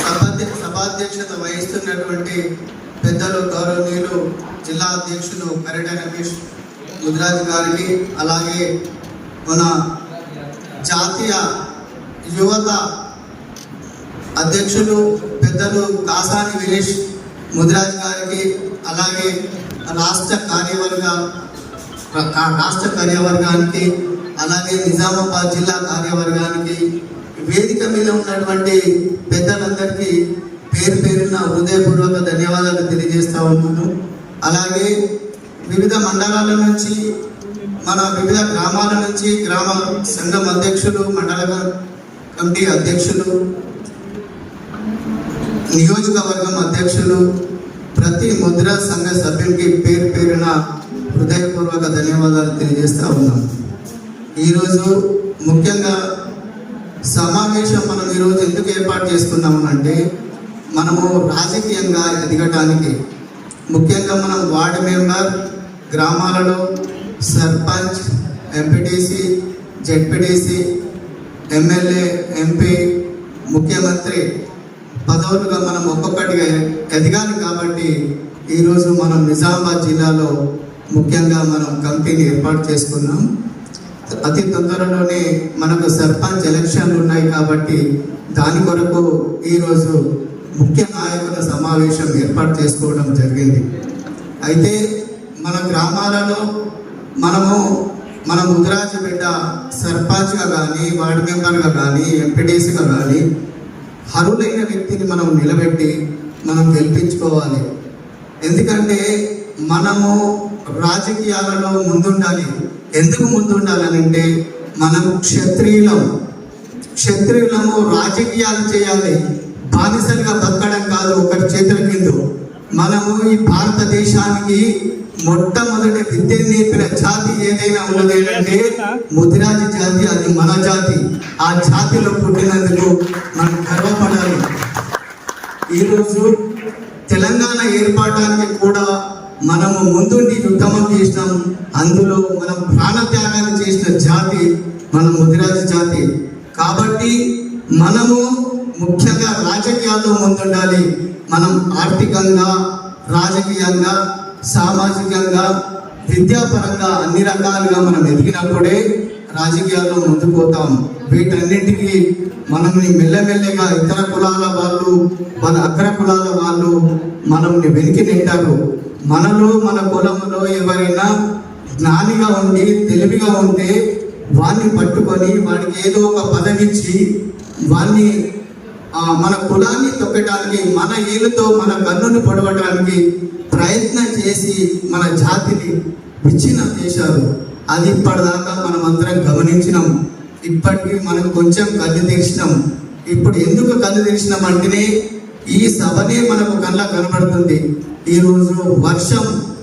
సభాధ్య సభాధ్యక్షత వహిస్తున్నటువంటి పెద్దలు గౌరవనీయులు జిల్లా అధ్యక్షులు కరెట రమేష్ ముద్రాజు గారికి అలాగే మన జాతీయ యువత అధ్యక్షులు పెద్దలు కాసాని వినేష్ ముదిరాజ్ గారికి అలాగే రాష్ట్ర కార్యవర్గ రాష్ట్ర కార్యవర్గానికి అలాగే నిజామాబాద్ జిల్లా కార్యవర్గానికి వేదిక మీద ఉన్నటువంటి పెద్దలందరికీ పేరు పేరున హృదయపూర్వక ధన్యవాదాలు తెలియజేస్తూ ఉన్నాను. అలాగే వివిధ మండలాల నుంచి మన వివిధ గ్రామాల నుంచి గ్రామ సంఘం అధ్యక్షులు మండల కమిటీ అధ్యక్షులు నియోజకవర్గం అధ్యక్షులు ప్రతి ముద్రా సంఘ సభ్యునికి పేరు పేరున హృదయపూర్వక ధన్యవాదాలు తెలియజేస్తూ ఉన్నాను. ఈరోజు ముఖ్యంగా సమావేశం మనం ఈరోజు ఎందుకు ఏర్పాటు చేసుకున్నాము అంటే మనము రాజకీయంగా ఎదగటానికి. ముఖ్యంగా మనం వార్డు మెంబర్ గ్రామాలలో sarpanch MPTC ZPTC MLA MP ముఖ్యమంత్రి పదవులుగా మనం ఒక్కొక్కటిగా ఎదగాలి కాబట్టి ఈరోజు మనం నిజామాబాద్ జిల్లాలో ముఖ్యంగా మనం కంపెనీ ఏర్పాటు చేసుకున్నాం. అతి తొందరలోనే మనకు సర్పంచ్ ఎలక్షన్లు ఉన్నాయి కాబట్టి దాని కొరకు ఈరోజు ముఖ్య నాయకుల సమావేశం ఏర్పాటు చేసుకోవడం జరిగింది. అయితే మన గ్రామాలలో మనము మన ముద్రాజు బిడ్డ సర్పంచ్గా కానీ వార్డు మెంబర్గా కానీ ఎంపీడీసీగా కానీ అర్హులైన వ్యక్తిని మనం నిలబెట్టి మనం గెలిపించుకోవాలి. ఎందుకంటే మనము రాజకీయాలలో ముందుండాలి. ఎందుకు ముందుండాలి అని అంటే మనము క్షత్రియులం. క్షత్రియులము రాజకీయాలు చేయాలి. బానిసలుగా బతకడం కాదు ఒకరి చేతుల కింద. మనము ఈ భారతదేశానికి మొట్టమొదటి విద్య నేర్పిన జాతి ఏదైనా ఉన్నది అంటే ముదిరాజు జాతి అది మన జాతి. ఆ జాతిలో పుట్టినందుకు మనం గర్వపడాలి. ఈరోజు తెలంగాణ ఏర్పడడానికి కూడా మనము ముందుండి ఉద్యమం చేసినాం అందులో మనం ప్రాణత్యాగాలు చేసిన జాతి మన ముదిరాజు జాతి. కాబట్టి మనము ముఖ్యంగా రాజకీయాల్లో ముందుండాలి. మనం ఆర్థికంగా రాజకీయంగా సామాజికంగా విద్యాపరంగా అన్ని రకాలుగా మనం ఎదిగినప్పుడే రాజకీయాల్లో ముందుకుపోతాం పోతాం. మనల్ని మెల్లమెల్లగా ఇతర కులాల వాళ్ళు మన అగ్ర కులాల వాళ్ళు మనల్ని వెనికి నెట్టారు. మనలో మన కులంలో ఎవరైనా జ్ఞానిగా ఉండి తెలివిగా ఉంటే వాణ్ణి పట్టుకొని వాడికి ఏదో ఒక పదవిచ్చి వాణ్ణి మన కులాన్ని తొక్కడానికి మన ఏలుతో మన కన్నును పొడవడానికి ప్రయత్నం చేసి మన జాతిని విచ్ఛిన్నం చేశారు. అది ఇప్పటిదాకా మనం అందరం గమనించినాం. ఇప్పటికీ మనం కొంచెం కళ్ళు తెరిచినాం. ఇప్పుడు ఎందుకు కళ్ళు తెరిచినాం అంటేనే ఈ సభనే మనకు కళ్ళ కనబడుతుంది. ఈరోజు వర్షం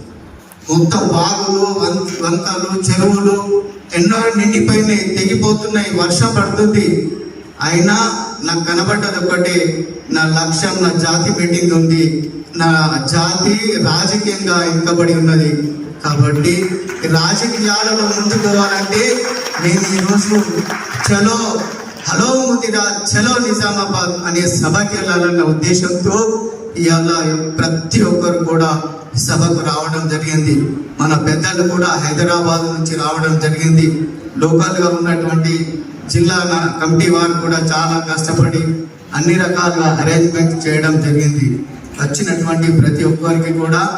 మొత్తం వాగులు వం- వంకలు చెరువులు ఎన్నో నిండిపోయినాయి తెగిపోతున్నాయి. వర్షం పడుతుంది. అయినా నాకు కనబడ్డది ఒకటే నా లక్ష్యం నా జాతి పెట్టింది ఉంది. నా జాతి రాజకీయంగా ఇంకబడి ఉన్నది. కాబట్టి రాజకీయాలలో ముందుకు పోవాలంటే నేను ఈరోజు చలో హలో ముదిరా చలో నిజామాబాద్ అనే సభకి వెళ్ళాలన్న ఉద్దేశంతో ఇవాళ ప్రతి ఒక్కరు కూడా సభకు రావడం జరిగింది. మన పెద్దలు కూడా హైదరాబాద్ నుంచి రావడం జరిగింది. లోకల్గా ఉన్నటువంటి జిల్లా నా- కమిటీ వారు కూడా చాలా కష్టపడి అన్ని రకాలుగా అరేంజ్మెంట్ చేయడం జరిగింది. వచ్చినటువంటి ప్రతి ఒక్కరికి కూడా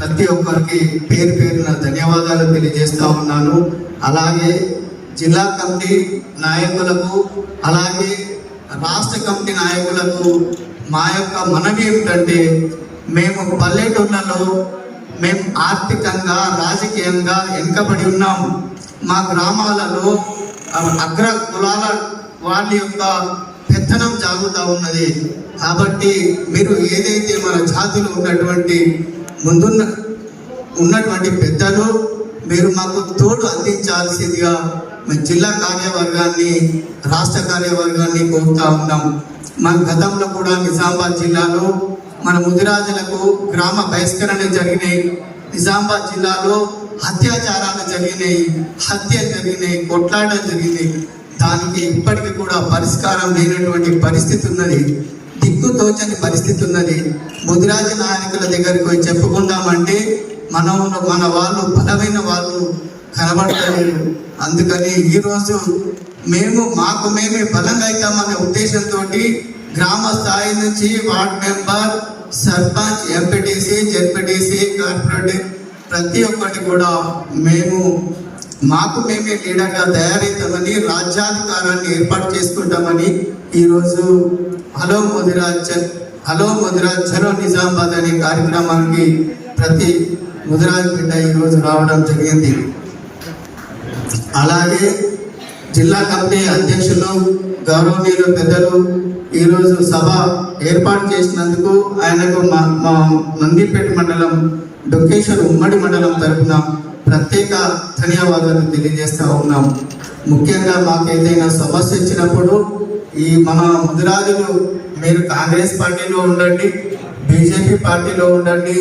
ప్రతి ఒక్కరికి పేరు పేరున ధన్యవాదాలు తెలియజేస్తూ ఉన్నాను. అలాగే జిల్లా కమిటీ నాయకులకు అలాగే రాష్ట్ర కమిటీ నాయకులకు మా యొక్క మనవి ఏమిటంటే మేము పల్లెటూళ్ళలో మేము ఆర్థికంగా రాజకీయంగా వెనుకబడి ఉన్నాము. మా గ్రామాలలో అగ్ర కులాల వాళ్ళ యొక్క పెత్తనం జాగుతూ ఉన్నది. కాబట్టి మీరు ఏదైతే మన జాతిలో ఉన్నటువంటి ముందున్న ఉన్నటువంటి పెద్దలు మీరు మాకు తోడు అందించాల్సిందిగా జిల్లా కార్యవర్గాన్ని రాష్ట్ర కార్యవర్గాన్ని కోరుతా ఉన్నాం. మన గతంలో కూడా నిజామాబాద్ జిల్లాలో మన ముదిరాజులకు గ్రామ బహిష్కరణ జరిగినాయి. నిజామాబాద్ జిల్లాలో అత్యాచారాలు జరిగినాయి హత్య జరిగినాయి కొట్లాటలు జరిగినాయి దానికి ఇప్పటికీ కూడా పరిష్కారం లేనటువంటి పరిస్థితి ఉన్నది. దిక్కుతోచని పరిస్థితి ఉన్నది. ముదిరాజు నాయకుల దగ్గరికి పోయి చెప్పుకుందామంటే మనం మన వాళ్ళు బలమైన వాళ్ళు కనబడతలేరు. అందుకని ఈరోజు మేము మాకు మేమే బలంగా అవుతామనే ఉద్దేశంతో గ్రామ స్థాయి నుంచి ward member sarpanch MPTC ZPTC corporator ప్రతి ఒక్కటి కూడా మేము మాకు మేమే లీడర్గా తయారవుతామని రాజ్యాధికారాన్ని ఏర్పాటు చేసుకుంటామని ఈరోజు హలో ముదిరాజ్ చ- హలో ముదిరాజ్ చలో నిజామాబాద్ అనే కార్యక్రమానికి ప్రతి ముదిరాజ్ బిడ్డ ఈరోజు రావడం జరిగింది. అలాగే జిల్లా కమిటీ అధ్యక్షులు గౌరవనీయులు పెద్దలు ఈరోజు సభ ఏర్పాటు చేసినందుకు ఆయనకు మా మా నందిపేట మండలం డొకేశ్వర్ ఉమ్మడి మండలం తరఫున ప్రత్యేక ధన్యవాదాలు తెలియజేస్తూ ఉన్నాం. ముఖ్యంగా మాకు ఏదైనా సమస్య వచ్చినప్పుడు ఈ మన ముదిరాజులు మీరు కాంగ్రెస్ పార్టీలో ఉండండి బీజేపీ పార్టీలో ఉండండి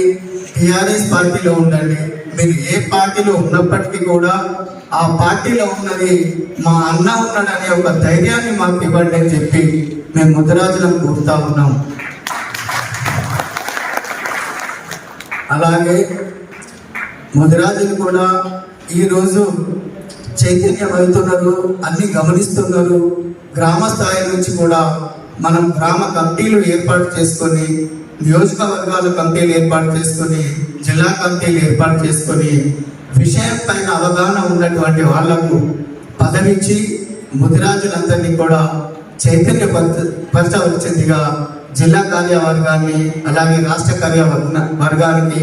టిఆర్ఎస్ పార్టీలో ఉండండి మీరు ఏ పార్టీలో ఉన్నప్పటికీ కూడా ఆ పార్టీలో ఉన్నది మా అన్న ఉన్నాడనే ఒక ధైర్యాన్ని మాకు ఇవ్వండి అని చెప్పి మేము ముద్రాజులను కోరుతా ఉన్నాం. అలాగే ముదిరాజులు కూడా ఈరోజు చైతన్యం వెళ్తున్నారు అన్ని గమనిస్తున్నారు. గ్రామ స్థాయి నుంచి కూడా మనం గ్రామ కమిటీలు ఏర్పాటు చేసుకొని నియోజకవర్గాల కమిటీలు ఏర్పాటు చేసుకొని జిల్లా కమిటీలు ఏర్పాటు చేసుకొని విషయం పైన అవగాహన ఉన్నటువంటి వాళ్ళకు పదవిచ్చి ముదిరాజులందరినీ కూడా చైతన్య పరచవలసిందిగా జిల్లా కార్యవర్గాన్ని అలాగే రాష్ట్ర కార్యవర్గానికి